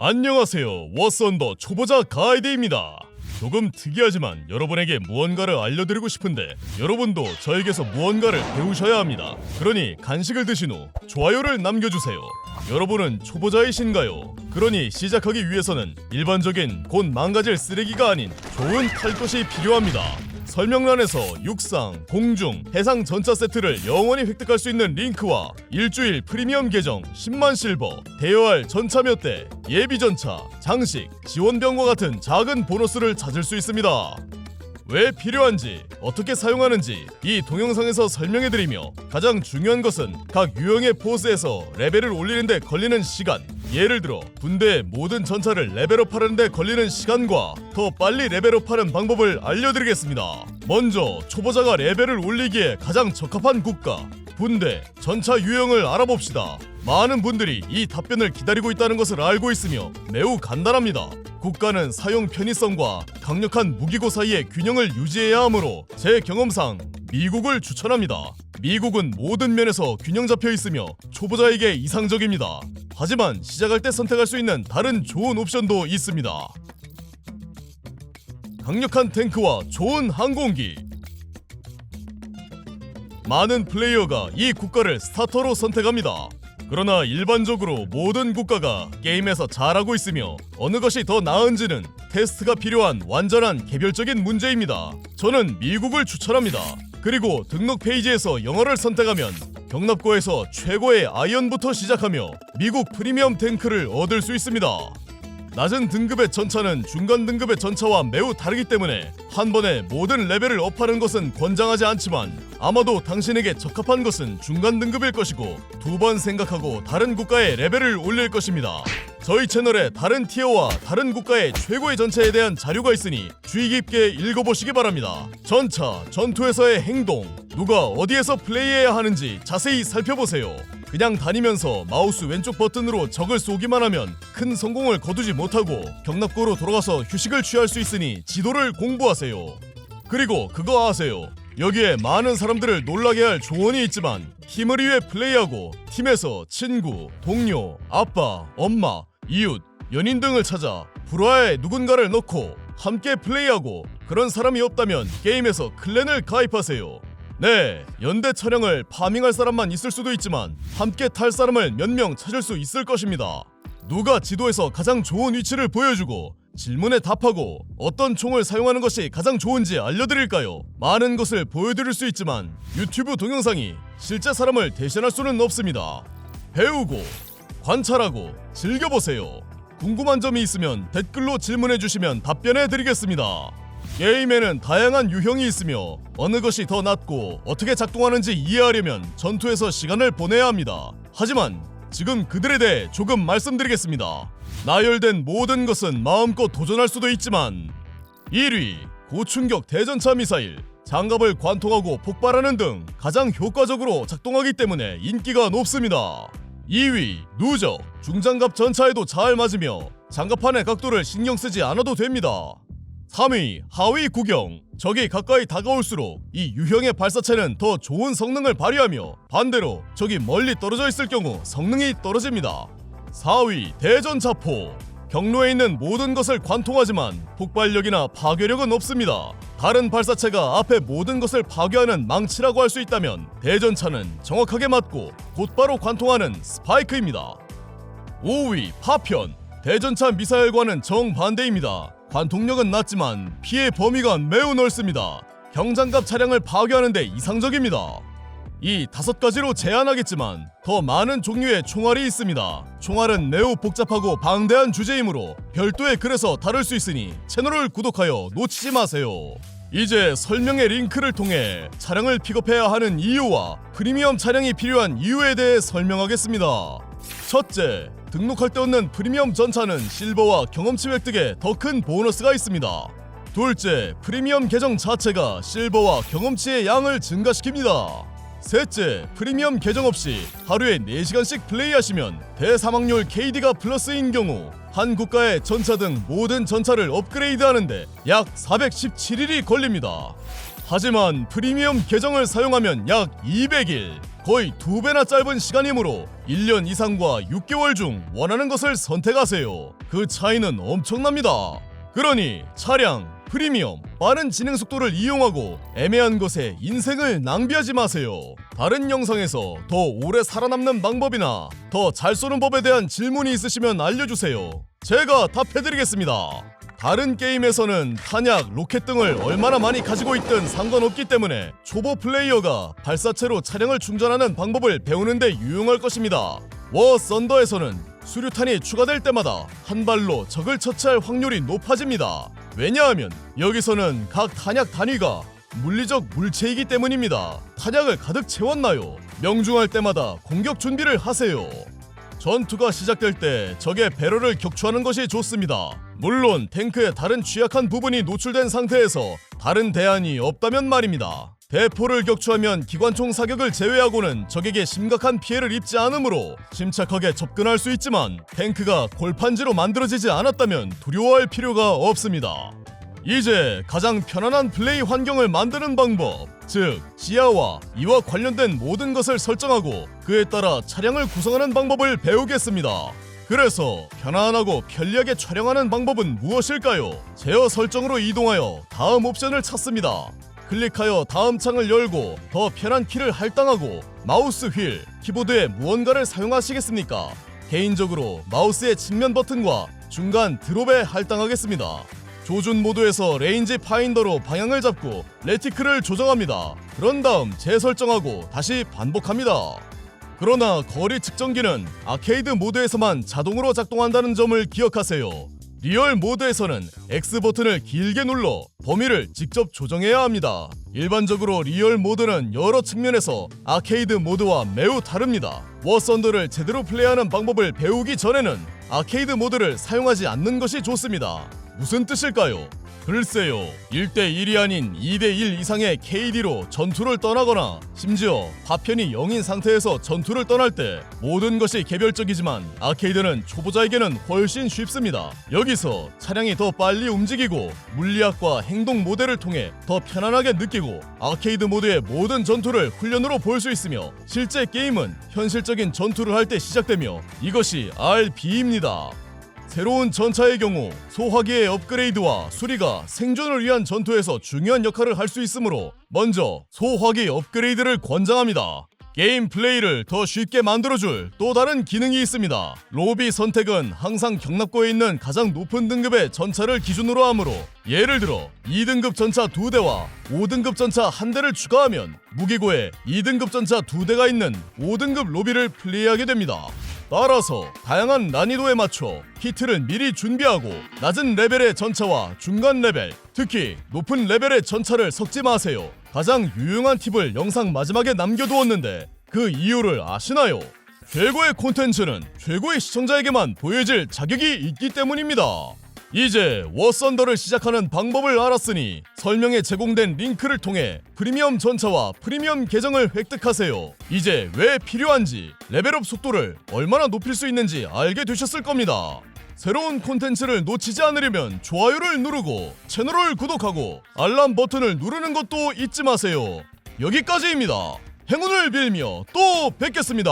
안녕하세요. 워선더 초보자 가이드입니다. 조금 특이하지만 여러분에게 무언가를 알려드리고 싶은데 여러분도 저에게서 무언가를 배우셔야 합니다. 그러니 간식을 드신 후 좋아요를 남겨주세요. 여러분은 초보자이신가요? 그러니 시작하기 위해서는 일반적인 곧 망가질 쓰레기가 아닌 좋은 탈 것이 필요합니다. 설명란에서 육상, 공중, 해상 전차 세트를 영원히 획득할 수 있는 링크와 일주일 프리미엄 계정 10만 실버, 대여할 전차 몇 대, 예비 전차, 장식, 지원병과 같은 작은 보너스를 찾을 수 있습니다. 왜 필요한지, 어떻게 사용하는지 이 동영상에서 설명해드리며 가장 중요한 것은 각 유형의 포스에서 레벨을 올리는데 걸리는 시간 예를 들어 군대 모든 전차를 레벨업하는데 걸리는 시간과 더 빨리 레벨업하는 방법을 알려드리겠습니다. 먼저 초보자가 레벨을 올리기에 가장 적합한 국가 군대 전차 유형을 알아봅시다. 많은 분들이 이 답변을 기다리고 있다는 것을 알고 있으며 매우 간단합니다. 국가는 사용 편의성과 강력한 무기고 사이의 균형을 유지해야 하므로 제 경험상 미국을 추천합니다. 미국은 모든 면에서 균형 잡혀 있으며 초보자에게 이상적입니다. 하지만 시작할 때 선택할 수 있는 다른 좋은 옵션도 있습니다. 강력한 탱크와 좋은 항공기 많은 플레이어가 이 국가를 스타터로 선택합니다. 그러나 일반적으로 모든 국가가 게임에서 잘하고 있으며 어느 것이 더 나은지는 테스트가 필요한 완전한 개별적인 문제입니다. 저는 미국을 추천합니다. 그리고 등록 페이지에서 영어를 선택하면 경납고에서 최고의 아이언부터 시작하며 미국 프리미엄 탱크를 얻을 수 있습니다. 낮은 등급의 전차는 중간 등급의 전차와 매우 다르기 때문에 한 번에 모든 레벨을 업하는 것은 권장하지 않지만 아마도 당신에게 적합한 것은 중간 등급일 것이고 두 번 생각하고 다른 국가의 레벨을 올릴 것입니다. 저희 채널에 다른 티어와 다른 국가의 최고의 전차에 대한 자료가 있으니 주의 깊게 읽어보시기 바랍니다. 전차, 전투에서의 행동, 누가 어디에서 플레이해야 하는지 자세히 살펴보세요. 그냥 다니면서 마우스 왼쪽 버튼으로 적을 쏘기만 하면 큰 성공을 거두지 못하고 경납고로 돌아가서 휴식을 취할 수 있으니 지도를 공부하세요. 그리고 그거 아세요? 여기에 많은 사람들을 놀라게 할 조언이 있지만 팀을 위해 플레이하고 팀에서 친구, 동료, 아빠, 엄마, 이웃, 연인 등을 찾아 불화에 누군가를 넣고 함께 플레이하고 그런 사람이 없다면 게임에서 클랜을 가입하세요. 네, 연대 차량을 파밍할 사람만 있을 수도 있지만 함께 탈 사람을 몇 명 찾을 수 있을 것입니다. 누가 지도에서 가장 좋은 위치를 보여주고 질문에 답하고 어떤 총을 사용하는 것이 가장 좋은지 알려드릴까요? 많은 것을 보여드릴 수 있지만 유튜브 동영상이 실제 사람을 대신할 수는 없습니다. 배우고 관찰하고 즐겨보세요. 궁금한 점이 있으면 댓글로 질문해 주시면 답변해 드리겠습니다. 게임에는 다양한 유형이 있으며 어느 것이 더 낫고 어떻게 작동하는지 이해하려면 전투에서 시간을 보내야 합니다. 하지만 지금 그들에 대해 조금 말씀드리겠습니다. 나열된 모든 것은 마음껏 도전할 수도 있지만 1위 고충격 대전차 미사일 장갑을 관통하고 폭발하는 등 가장 효과적으로 작동하기 때문에 인기가 높습니다. 2위 누적 중장갑 전차에도 잘 맞으며 장갑판의 각도를 신경 쓰지 않아도 됩니다. 3위 하위 구경 적이 가까이 다가올수록 이 유형의 발사체는 더 좋은 성능을 발휘하며 반대로 적이 멀리 떨어져 있을 경우 성능이 떨어집니다. 4위 대전차포 경로에 있는 모든 것을 관통하지만 폭발력이나 파괴력은 없습니다. 다른 발사체가 앞에 모든 것을 파괴하는 망치라고 할 수 있다면 대전차는 정확하게 맞고 곧바로 관통하는 스파이크입니다. 5위 파편 대전차 미사일과는 정반대입니다. 관통력은 낮지만 피해 범위가 매우 넓습니다. 경장갑 차량을 파괴하는 데 이상적입니다. 이 다섯 가지로 제한하겠지만 더 많은 종류의 총알이 있습니다. 총알은 매우 복잡하고 방대한 주제이므로 별도의 글에서 다룰 수 있으니 채널을 구독하여 놓치지 마세요. 이제 설명의 링크를 통해 차량을 픽업해야 하는 이유와 프리미엄 차량이 필요한 이유에 대해 설명하겠습니다. 첫째, 등록할 때 얻는 프리미엄 전차는 실버와 경험치 획득에 더 큰 보너스가 있습니다. 둘째, 프리미엄 계정 자체가 실버와 경험치의 양을 증가시킵니다. 셋째, 프리미엄 계정 없이 하루에 4시간씩 플레이하시면 대사망률 KD가 플러스인 경우 한 국가의 전차 등 모든 전차를 업그레이드하는데 약 417일이 걸립니다. 하지만 프리미엄 계정을 사용하면 약 200일, 거의 두 배나 짧은 시간이므로 1년 이상과 6개월 중 원하는 것을 선택하세요. 그 차이는 엄청납니다. 그러니 차량, 프리미엄, 빠른 진행 속도를 이용하고 애매한 것에 인생을 낭비하지 마세요. 다른 영상에서 더 오래 살아남는 방법이나 더 잘 쏘는 법에 대한 질문이 있으시면 알려주세요. 제가 답해드리겠습니다. 다른 게임에서는 탄약, 로켓 등을 얼마나 많이 가지고 있든 상관없기 때문에 초보 플레이어가 발사체로 차량을 충전하는 방법을 배우는데 유용할 것입니다. 워 썬더에서는 수류탄이 추가될 때마다 한 발로 적을 처치할 확률이 높아집니다. 왜냐하면 여기서는 각 탄약 단위가 물리적 물체이기 때문입니다. 탄약을 가득 채웠나요? 명중할 때마다 공격 준비를 하세요. 전투가 시작될 때 적의 배럴을 격추하는 것이 좋습니다. 물론 탱크의 다른 취약한 부분이 노출된 상태에서 다른 대안이 없다면 말입니다. 대포를 격추하면 기관총 사격을 제외하고는 적에게 심각한 피해를 입지 않으므로 침착하게 접근할 수 있지만 탱크가 골판지로 만들어지지 않았다면 두려워할 필요가 없습니다. 이제 가장 편안한 플레이 환경을 만드는 방법, 즉 지하와 이와 관련된 모든 것을 설정하고 그에 따라 차량을 구성하는 방법을 배우겠습니다. 그래서 편안하고 편리하게 촬영하는 방법은 무엇일까요? 제어 설정으로 이동하여 다음 옵션을 찾습니다. 클릭하여 다음 창을 열고 더 편한 키를 할당하고 마우스 휠, 키보드에 무언가를 사용하시겠습니까? 개인적으로 마우스의 측면 버튼과 중간 드롭에 할당하겠습니다. 조준 모드에서 레인지 파인더로 방향을 잡고 레티클을 조정합니다. 그런 다음 재설정하고 다시 반복합니다. 그러나 거리 측정기는 아케이드 모드에서만 자동으로 작동한다는 점을 기억하세요. 리얼 모드에서는 X 버튼을 길게 눌러 범위를 직접 조정해야 합니다. 일반적으로 리얼 모드는 여러 측면에서 아케이드 모드와 매우 다릅니다. 워썬더를 제대로 플레이하는 방법을 배우기 전에는 아케이드 모드를 사용하지 않는 것이 좋습니다. 무슨 뜻일까요? 글쎄요. 1대1이 아닌 2대1 이상의 KD로 전투를 떠나거나 심지어 파편이 0인 상태에서 전투를 떠날 때 모든 것이 개별적이지만 아케이드는 초보자에게는 훨씬 쉽습니다. 여기서 차량이 더 빨리 움직이고 물리학과 행동 모델을 통해 더 편안하게 느끼고 아케이드 모드의 모든 전투를 훈련으로 볼 수 있으며 실제 게임은 현실적인 전투를 할 때 시작되며 이것이 RB입니다. 새로운 전차의 경우 소화기의 업그레이드와 수리가 생존을 위한 전투에서 중요한 역할을 할 수 있으므로 먼저 소화기 업그레이드를 권장합니다. 게임 플레이를 더 쉽게 만들어줄 또 다른 기능이 있습니다. 로비 선택은 항상 경납고에 있는 가장 높은 등급의 전차를 기준으로 하므로 예를 들어 2등급 전차 2대와 5등급 전차 1대를 추가하면 무기고에 2등급 전차 2대가 있는 5등급 로비를 플레이하게 됩니다. 따라서 다양한 난이도에 맞춰 키트를 미리 준비하고 낮은 레벨의 전차와 중간 레벨, 특히 높은 레벨의 전차를 섞지 마세요. 가장 유용한 팁을 영상 마지막에 남겨두었는데 그 이유를 아시나요? 최고의 콘텐츠는 최고의 시청자에게만 보여질 자격이 있기 때문입니다. 이제 워썬더를 시작하는 방법을 알았으니 설명에 제공된 링크를 통해 프리미엄 전차와 프리미엄 계정을 획득하세요. 이제 왜 필요한지 레벨업 속도를 얼마나 높일 수 있는지 알게 되셨을 겁니다. 새로운 콘텐츠를 놓치지 않으려면 좋아요를 누르고 채널을 구독하고 알람 버튼을 누르는 것도 잊지 마세요. 여기까지입니다. 행운을 빌며 또 뵙겠습니다.